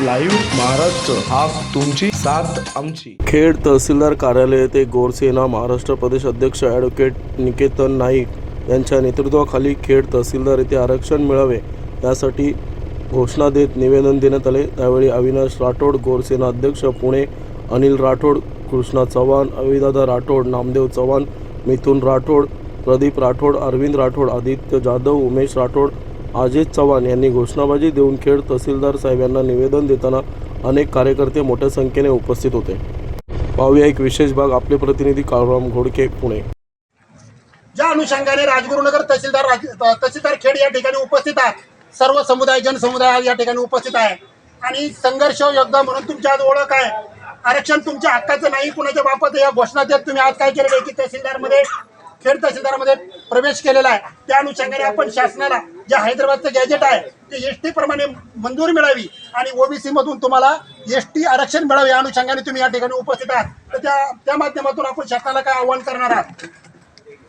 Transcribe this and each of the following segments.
Live Maharashtra हा तुमची साथ आमची. खेड तहसीलदार कार्यालय येथे गोरसेना महाराष्ट्र प्रदेश अध्यक्ष ॲडव्होकेट निकेतन नाईक यांच्या नेतृत्वाखाली खेड तहसीलदार येथे आरक्षण मिळावे यासाठी घोषणा देत निवेदन देण्यात आले. त्यावेळी अविनाश राठोड गोरसेना अध्यक्ष पुणे अनिल राठोड कृष्णा चव्हाण अविदादा राठोड नामदेव चव्हाण मिथुन राठोड प्रदीप राठोड अरविंद राठोड आदित्य जाधव उमेश राठोड अजित चव्हाण यांनी घोषणाबाजी देऊन खेड तहसीलदार साहेब यांना निवेदन देताना अनेक कार्यकर्ते मोठ्या संख्येने उपस्थित होते. पाहूया एक विशेष भाग. आपले प्रतिनिधी काळराम घोडके पुणे. ज्या अनुषंगाने राजगुरुनगर तहसीलदार राज- तहसीलदार खेड या ठिकाणी उपस्थित आहे. सर्व समुदाय जनसमुदाय या ठिकाणी उपस्थित आहे. आणि संघर्ष योद्धा म्हणून तुमची आज ओळख आहे. आरक्षण तुमच्या हक्काचं नाही कुणाच्या बाबत या घोषणा देत तुम्ही आज काय केलेलं आहे की तहसीलदारमध्ये खेड तहसीलदारमध्ये प्रवेश केलेला आहे. त्या अनुषंगाने आपण शासनाला जे हैदराबादचं गॅजेट आहे ते एस टी प्रमाणे मंजुरी मिळावी आणि ओबीसी मधून तुम्हाला एस टी आरक्षण मिळावे या अनुषंगाने तुम्ही या ठिकाणी उपस्थित आहात. तर त्या त्या माध्यमातून आपण शासनाला काय आव्हान करणार आहात?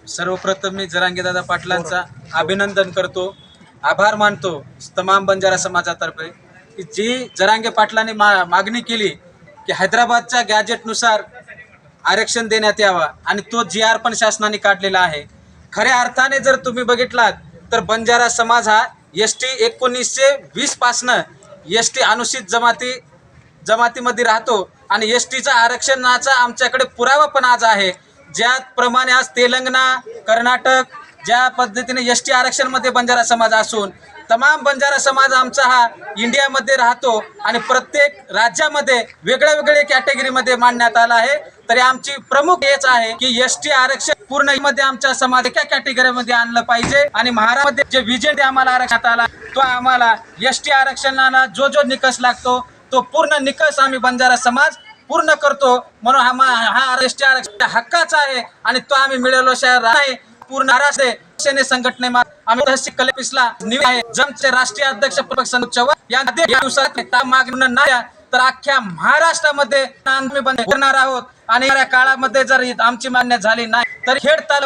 सर्वप्रथम मी जरांगीदादा पाटलांचा अभिनंदन करतो. आभार मानतो तमाम बंजारा समाजातर्फे की जी जरांगे पाटलांनी मा मागणी केली की हैदराबादच्या गॅजेटनुसार आरक्षण देण्यात यावा आणि तो जी आर पण शासनाने काढलेला आहे. खऱ्या अर्थाने जर तुम्ही बघितलात तर बंजारा समाज हा एस टी एकोणीसशे वीसपासनं एस टी अनुसूचित जमाती जमातीमध्ये राहतो. आणि एस टीचा आरक्षणाचा आमच्याकडे पुरावा पण आज आहे. ज्याप्रमाणे आज तेलंगणा कर्नाटक ज्या पद्धतीने एस टी आरक्षणमध्ये बंजारा समाज असून तमाम बंजारा समाज आमचा हा इंडियामध्ये राहतो. आणि प्रत्येक राज्यामध्ये वेगळ्या वेगळ्या कॅटेगरीमध्ये मांडण्यात आला आहे. तरी आमची प्रमुख हेच आहे की एस टी आरक्षण पूर्णमध्ये आमच्या समाज एका कॅटेगरीमध्ये आणलं पाहिजे. आणि महाराष्ट्रामध्ये जे विजय आम्हाला आरक्षणात आला तो आम्हाला एस टी आरक्षणाला जो जो निकष लागतो तो पूर्ण निकष आम्ही बंजारा समाज पूर्ण करतो. म्हणून हा हा एस टी आरक्षण हक्काचा आहे आणि तो आम्ही मिळवलो शहर आहे. पूर्ण महाराष्ट्र संघटने आम्ही तहसील कलेपिसला निवे आहे. जमचे राष्ट्रीय अध्यक्ष प्रमुख संघ चव्हाण या दिवसात मागणी नाही तर अख्ख्या महाराष्ट्रामध्ये आम्ही बंद करणार आहोत. आणि काळामध्ये जर आमची मान्य झाली नाही तर खेड ताल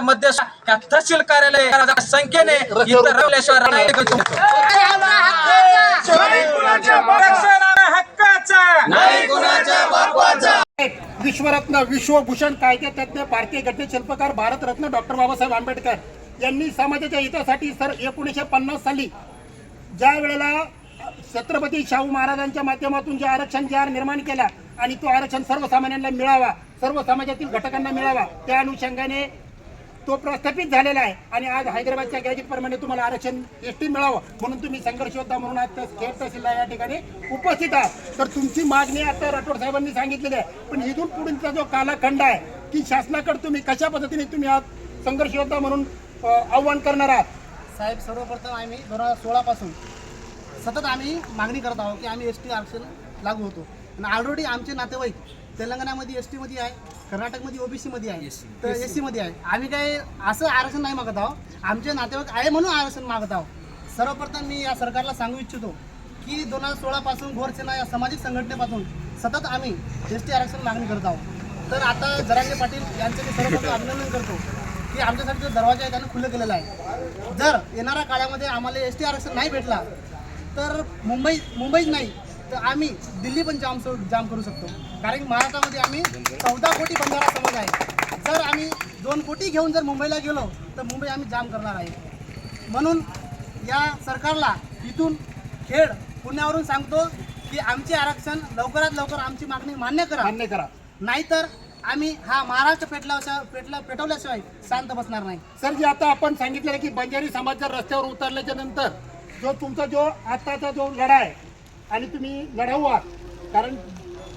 या तहसील कार्यालय संख्येने विश्वरत्न विश्वभूषण कायदे तज्ञ भारतीय घटने शिल्पकार भारतरत्न डॉक्टर बाबासाहेब आंबेडकर यांनी समाजाच्या हितासाठी सर एकोणीसशे पन्नास साली ज्या वेळेला छत्रपती शाहू महाराजांच्या माध्यमातून जे आरक्षण जे निर्माण केला आणि तो आरक्षण सर्वसामान्यांना मिळावा सर्व समाजातील घटकांना मिळावा त्या अनुषंगाने तो प्रस्थापित झालेला आहे. आणि आज हैदराबादच्या गॅजेट प्रमाणे तुम्हाला आरक्षण एस टी मिळावं म्हणून तुम्ही संघर्ष योद्धा म्हणून आज खेड तहसीलला या ठिकाणी उपस्थित आहात. तर तुमची मागणी आता राठोड साहेबांनी सांगितलेली आहे. पण इथून पुढीलचा जो कालखंड आहे की शासनाकडे तुम्ही कशा पद्धतीने तुम्ही आज संघर्ष योद्धा म्हणून आव्हान करणार आहात? साहेब सर्वप्रथम आम्ही दोन हजार सोळापासून सतत आम्ही मागणी करत आहोत की आम्ही एस टी आरक्षण लागू होतो. आणि ऑलरेडी आमचे नातेवाईक तेलंगणामध्ये एस टीमध्ये आहे कर्नाटकमध्ये ओबीसीमध्ये आहे तर एस सीमध्ये आहे. आम्ही काय असं आरक्षण नाही मागत आहोत. आमचे नातेवाईक आहे म्हणून आरक्षण मागत आहोत. सर्वप्रथम मी या सरकारला सांगू इच्छितो की दोन हजार सोळापासून गोरसेना या सामाजिक संघटनेपासून सतत आम्ही एस टी आरक्षण मागणी करत आहोत. तर आता जरांगे पाटील यांचं मी सर्वप्रथम अभिनंदन करतो की आमच्यासाठी जो दरवाजा आहे त्यानं खुलं केलेला आहे. जर येणाऱ्या काळामध्ये आम्हाला एस टी आरक्षण नाही भेटला तर मुंबई मुंबईच नाही तर आम्ही दिल्ली पण जाम जाम करू शकतो. कारण की महाराष्ट्रामध्ये आम्ही चौदा कोटी बंजारा समाज आहे. जर आम्ही दोन कोटी घेऊन जर मुंबईला गेलो तर मुंबई आम्ही जाम करणार आहे. म्हणून या सरकारला इथून खेड पुण्यावरून सांगतो की आमचे आरक्षण लवकरात लवकर आमची मागणी मान्य करा. मान्य करा. नाहीतर आम्ही हा महाराष्ट्र पेटल्याशिवाय पेटला पेटवल्याशिवाय शांत बसणार नाही. सर जे आता आपण सांगितलेलं आहे की बंजारी समाज जर रस्त्यावर उतरल्याच्या नंतर जो तुमचा जो आत्ताचा जो लढा आहे आणि तुम्ही लढाऊ आहात कारण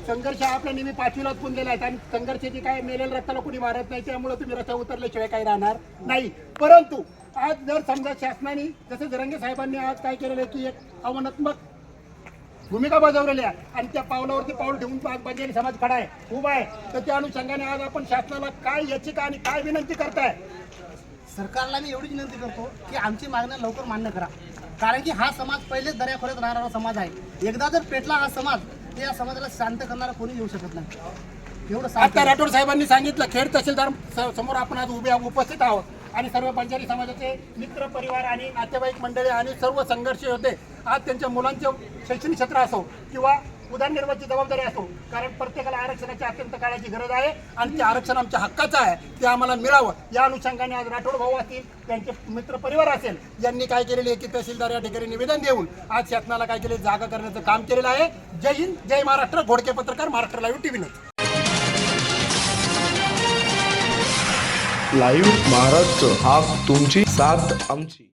संघर्ष हा आपल्या नेहमी पाचवीलाच पुनलेला आहे आणि संघर्षाची काय मेलेल रक्ताला कोणी मारत नाही त्यामुळे तुम्ही रस्त्यावर उतरल्याशिवाय काही राहणार नाही. परंतु आज जर समजा शासनाने जसं जरंगे साहेबांनी आज काय केलेलं आहे की एक आव्हानात्मक भूमिका बजावलेली आहे आणि त्या पावलावरती पाऊल ठेवून आज बंजारी समाज खडा आहे उभा आहे तर त्या अनुषंगाने आज आपण शासनाला काय याचिका आणि काय विनंती करताय? सरकारला मी एवढी विनंती करतो की आमची मागण्या लवकर मान्य करा. कारण की हा समाज पहिलेच दर्याखोऱ्यात राहणारा समाज आहे. एकदा जर पेटला हा समाज तर या समाजाला शांत करणारा कोणी येऊ शकत नाही. एवढं आता सांगतो राठोड साहेबांनी सांगितलं खेड तहसीलदार स- समोर आपण आज उभे उपस्थित आहोत. आणि सर्व बंजारी समाजाचे मित्र परिवार आणि नातेवाईक मंडळी आणि सर्व संघर्ष होते. आज त्यांच्या मुलांचे शैक्षणिक क्षेत्र असो किंवा उदरनिर्वाहाची जबाबदारी असो कारण प्रत्येकाला आरक्षणाची अत्यंत काळाची गरज आहे आणि ते आरक्षण आमच्या हक्काचं आहे ते आम्हाला मिळावं. या अनुषंगाने आज राठोड भाऊ असतील त्यांचे मित्र परिवार असेल यांनी काय केलेले की तहसीलदार या ठिकाणी निवेदन देऊन आज शासनाला काय केले जागा करण्याचं काम केलेलं आहे. जय हिंद जय महाराष्ट्र. घोडके पत्रकार Maharashtra live TV live Maharashtra हा तुमची साथ आमची.